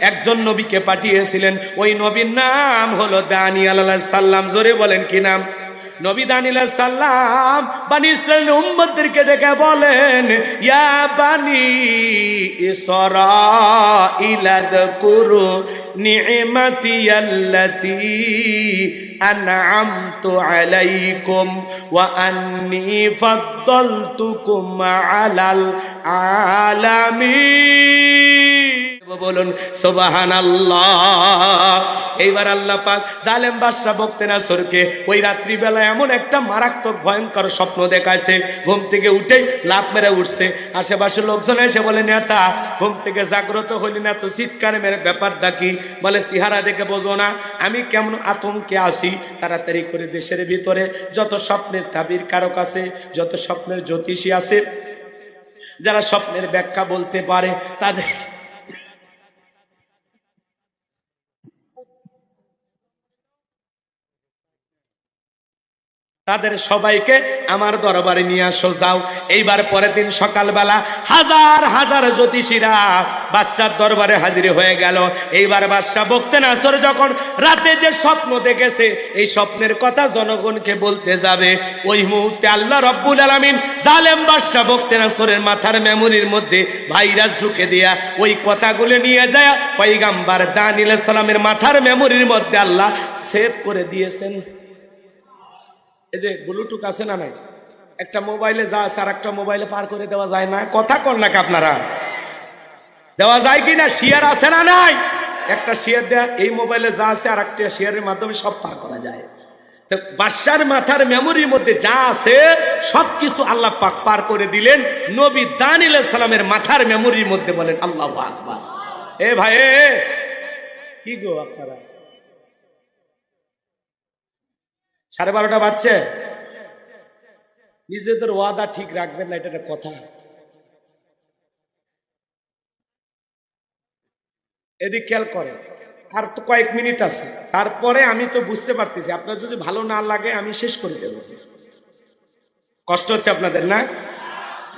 একজন নবীকে পাঠিয়েছিলেন। ওই নবীর নাম হলো দানিয়াল আলাইহিস সাল্লাম জোরে বলেন কি নাম? নবী আলাইহিস সাল্লাম বানি উম্মতদেরকে ডেকে বলেন, ইয়া আন'আমতু আলাইকুম ওয়া আন্নী ফাদ্দালতুকুম আলাল আলামিন। বলুন এইবার আল্লাহ জালেম এমন একটা মারাত্মক ভয়ঙ্কর স্বপ্ন দেখাইছে, ঘুম থেকে মেরে উঠছে। লোকজন বলে, নেতা, ঘুম থেকে জাগ্রত হইলি না তো চিৎকার মেরে ব্যাপারটা কি? বলে, সিহারা দেখে বোঝো না, আমি কেমন আতঙ্কে আসি তাড়াতাড়ি করে দেশের ভিতরে যত স্বপ্নের তাবির কারক আছে, যত স্বপ্নের জ্যোতিষী আছে, যারা স্বপ্নের ব্যাখ্যা বলতে পারে, তাদের তাদের সবাইকে আমার দরবারে নিয়ে আসো, যাও। এইবার পরের দিন সকালবেলা হাজার হাজার জ্যোতিষীরা বাচ্চার দরবারে হাজির হয়ে গেল। এইবার বাদশাহ বকতে নাসর যখন রাতে যে স্বপ্ন দেখেছে, এই স্বপ্নের কথা জনগণকে বলতে যাবে। ওই মুহূর্তে আল্লাহ রব্বুল আলমিন জালেম বাদশাহ বকতে নাসরের মাথার মেমোরির মধ্যে ভাইরাস ঢুকে দিয়া ওই কথাগুলো নিয়ে যায়। পৈগাম্বার দানিল সালামের মাথার মেমোরির মধ্যে আল্লাহ সেভ করে দিয়েছেন। এই যে ব্লুটুথ আছে না নাই? একটা মোবাইলে যা আছে আর একটা মোবাইলে পার করে দেওয়া যায় না। কথা কর নাকি আপনারা? দেওয়া যায় কি না? শেয়ার আছে না নাই? একটা শেয়ার দেয়া, এই মোবাইলে যা আছে, আর একটা শেয়ারের মাধ্যমে সব পার করা যায়। তো মাথার মেমোরির মধ্যে যা আছে, সবকিছু আল্লাহ পাক পার করে দিলেন। নবী দান সালামের মাথার মেমোরির মধ্যে বলেন, আল্লাহ আকবার। এ ভাই কি গো আপনারা? সাড়ে বারোটা বাজছে। নিজেদের ওয়াদা ঠিক রাখবেন না, এটা একটা কথা। এদিক খেয়াল করেন, আর তো কয়েক মিনিট আছে। তারপরে আমি তো বুঝতে পারতেছি, আপনার যদি ভালো না লাগে, আমি শেষ করে দেব। কষ্ট হচ্ছে আপনাদের, না?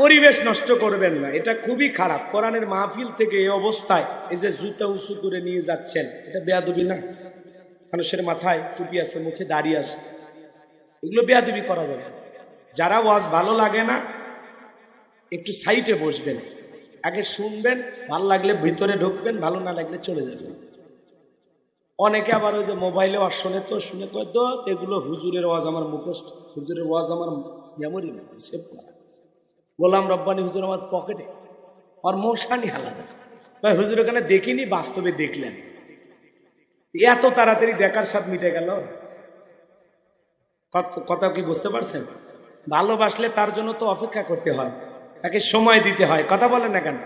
পরিবেশ নষ্ট করবেন না, এটা খুবই খারাপ। কোরআনের মাহফিল থেকে এই অবস্থায় এই যে জুতা উঁচু করে নিয়ে যাচ্ছেন, এটা বেয়াদবি না? মানুষের মাথায় টুপি আছে, মুখে দাঁড়িয়ে আছে। এগুলো বেয়াদবি করা যাবে না। যারা ওয়াজ ভালো লাগে না, একটু সাইটে বসবেন, আগে শুনবেন, ভালো লাগলে ভিতরে ঢুকবেন, ভালো না লাগলে চলে যাবেন। অনেকে আবার ওই যে মোবাইলে ওয়াজ শোনে, তো শুনে কয় তো এগুলো হুজুরের ওয়াজ আমার মুখস্থ, হুজুরের ওয়াজ আমার মেমোরি মধ্যে সেভ করা। গোলাম রব্বানি, হুজুর আমার পকেটে আর মশানি আলাদা। কয়, হুজুর ওখানে দেখিনি, বাস্তবে দেখলেন। এত তাড়াতাড়ি দেখার স্বাদ মিটে গেল। কথা কি বুঝতে পারছেন? ভালোবাসলে তার জন্য তো অপেক্ষা করতে হয়, তাকে সময় দিতে হয়। কথা বলে না কেন?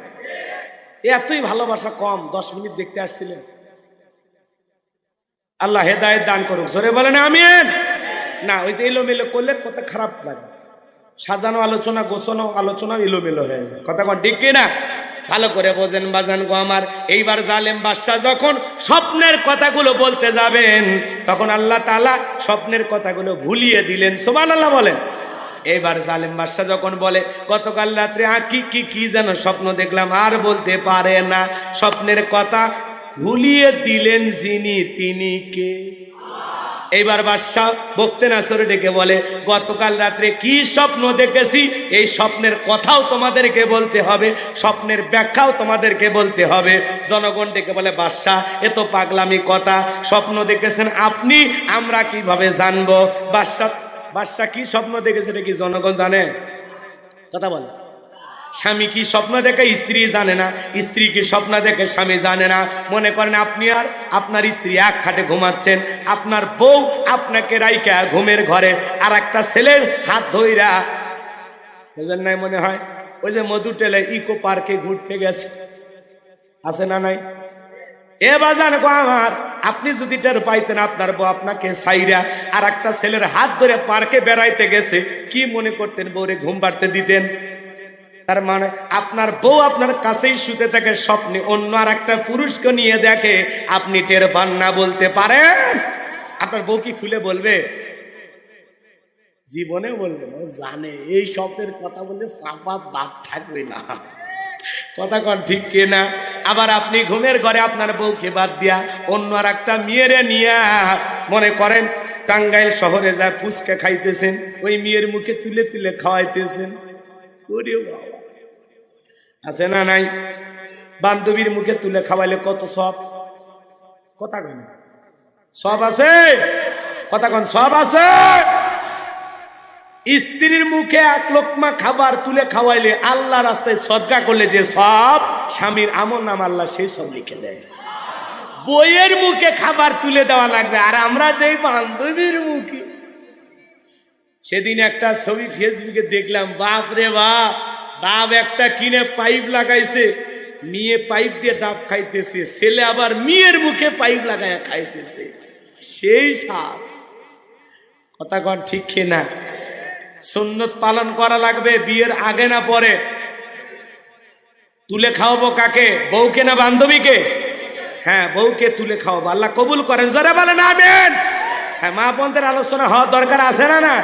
এতই ভালোবাসা কম, দশ মিনিট দেখতে আসছিলেন। আল্লাহ হেদায়ত দান করুক। জোরে না আমি না, ওই যে এলোমেলো করলে কত খারাপ লাগে। সাজানো আলোচনা, গোছানো আলোচনা এলোমেলো হয়ে যায়। কথা ঠিক কিনা? ভালো করে বোঝেন বাজান গো আমার। এইবার জালেম বাদশাহ যখন স্বপ্নের কথাগুলো বলতে যাবেন, তখন আল্লাহ তালা স্বপ্নের কথাগুলো ভুলিয়ে দিলেন। সোমান আল্লাহ বলেন। এবার জালেম বাদশাহ যখন বলে, গতকাল রাত্রে আ কি কি কি যেন স্বপ্ন দেখলাম, আর বলতে পারে না। স্বপ্নের কথা ভুলিয়ে দিলেন যিনি, তিনি কে? এইবার বাদশাহ বক্তে নাসরে ডেকে বলে, গতকাল রাত্রে কি স্বপ্ন দেখেছি? এই স্বপ্নের কথাও তোমাদেরকে বলতে হবে, স্বপ্নের ব্যাখ্যাও তোমাদেরকে বলতে হবে। জনগণ ডেকে বলে, বাদশাহ, এ তো পাগলামি কথা। স্বপ্ন দেখেছেন আপনি, আমরা কীভাবে জানব? বাদশাহ বাদশাহ কি স্বপ্ন দেখেছে এটা কি জনগণ জানে? কথা বলে। স্বামী কি স্বপ্ন দেখে, স্ত্রী জানে না। স্ত্রী কি স্বপ্ন দেখে, স্বামী জানে না। মনে করেন আপনি আর আপনার স্ত্রী এক খাটে ঘুমাচ্ছেন। আপনার বউ আপনাকে রাইকা ঘুমের ঘরে, আর একটা ছেলের হাত ধইরা বুঝেন নাই মনে হয়? ওই যে মধু টেলে ইকো পার্কে ঘুরতে গেছে। আছে না নাই? এ বাজান গো আমার, আপনি যদি টের পাইতেন আপনার বউ আপনাকে সাইরা আর একটা ছেলের হাত ধরে পার্কে বেড়াইতে গেছে, কি মনে করতেন বউরে ঘুম পাড়তে দিতেন? তার মানে আপনার বউ আপনার কাছেই শুতে থাকে, স্বপ্নে অন্য আর একটা পুরুষকে নিয়ে দেখে আপনি টের পান না বলতে পারেন। আপনার বউ কি খুলে বলবে? জীবনে বলবে না জানে, এই স্বপ্নের কথা বলে সাফাত দাঁত থাকবে না। কথা কন ঠিক কিনা? আবার আপনি ঘুমের ঘরে আপনার বউকে বাদ দিয়া অন্য আর একটা মেয়েরে নিয়া মনে করেন টাঙ্গাইল শহরে যায় ফুচকা খাইতেছেন, ওই মেয়ের মুখে তুলে তুলে খাওয়াইতেছেন। আছে না নাই? বান্ধবীর মুখে তুলে খাওয়াইলে কত সব? কথা কন সব আছে? কথা কন, সব আছে? স্ত্রীর মুখে এক লোকমা খাবার তুলে খাওয়াইলে আল্লাহ রাস্তায় সদকা করলে যে সব স্বামীর আমল নাম আল্লাহ সেই সব লিখে দেয়। বইয়ের মুখে খাবার তুলে দেওয়া লাগবে। আর আমরা যেই বান্ধবীর মুখে সেদিন একটা ছবি ফেসবুকে দেখলাম, বাপ রে বাপ ডাব একটা কিনে পাইপ লাগাইছে, মেয়ে পাইপ দিয়ে ডাব খাইতেছে, ছেলে আবার মেয়ের মুখে পাইপ লাগায় খাইতেছে। সেই সাপ। কথা কন ঠিক না সুন্নত পালন করা লাগবে, বিয়ের আগে না পরে? তুলে খাওয়াবো কাকে? বউকে না বান্ধবীকে? হ্যাঁ বউকে তুলে খাওয়াবো। আল্লাহ কবুল করেন, জোরে বলেন, আমেন। হ্যাঁ মা বন্ধের আলোচনা হওয়ার দরকার আছে না না?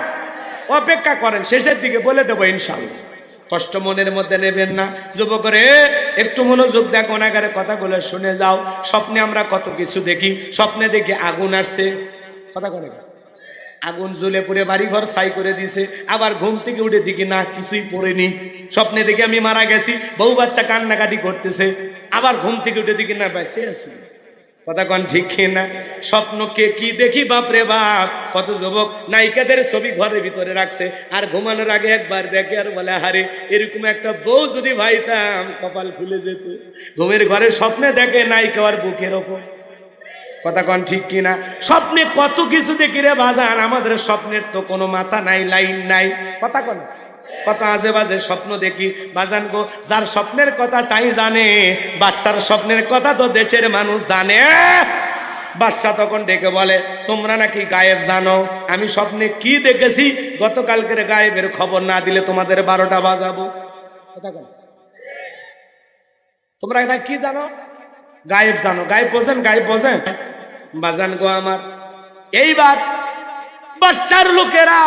অপেক্ষা করেন, শেষের দিকে বলে দেবো ইনশাল্লাহ। কষ্ট মনের মধ্যে নেবেন না। যুবকরে, একটু মনোযোগ দেখ, অনাগারে কথাগুলো শুনে যাও। স্বপ্নে আমরা কত কিছু দেখি, স্বপ্নে দেখি আগুন আসছে। কথা করে আগুন জ্বলে পুরে বাড়ি ঘর ছাই করে দিছে। আবার ঘুম থেকে উঠে দেখি, না, কিছুই পড়েনি। স্বপ্নে দেখে আমি মারা গেছি, বউ বাচ্চা কান্নাকাটি করতেছে। আবার ঘুম থেকে উঠে দেখি, না বেঁচে আছি। কথা কন না। স্বপ্নকে কি দেখি বাপ রে বাপ? কত যুবক নায়িকাদের ছবি ঘরের ভিতরে রাখছে, আর ঘুমানোর আগে একবার দেখে আর বলে হারে এরকম একটা বউ যদি ভাইতাম, কপাল খুলে যেত। ঘুমের ঘরে স্বপ্নে দেখে নায়িকা আর বুকের ওপর। কথা কন ঠিক কিনা? স্বপ্নে কত কিছু দেখি রে বাজান, আমাদের স্বপ্নের তো কোনো মাথা নাই, লাইন নাই। কথা কন কত আজে বাজে স্বপ্ন দেখি। বাজান গো, যার স্বপ্নের কথা তাই জানে, বাচ্চার স্বপ্নের কথা তো দেশের মানুষ জানে। বাচ্চা তখন ডেকে বলে, তোমরা নাকি গায়েব জানো? আমি স্বপ্নে কি দেখেছি? গতকালকের গায়েবের খবর না দিলে তোমাদের বারোটা বাজাবো। তোমরা এটা কি জানো? গায়েব জানো। গায়েব বোঝেন গায়েব বোঝেন। বাজান গো আমার, এইবার বাদশার লোকেরা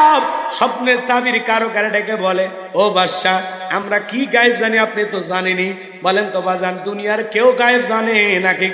স্বপ্নের তাবির কারও কারে ডেকে বলে, ও বাদশাহ, আমরা কি গায়েব জানি আপনি তো জানেনি বলেন তো বাজান, দুনিয়ার কেউ গায়েব জানে নাকি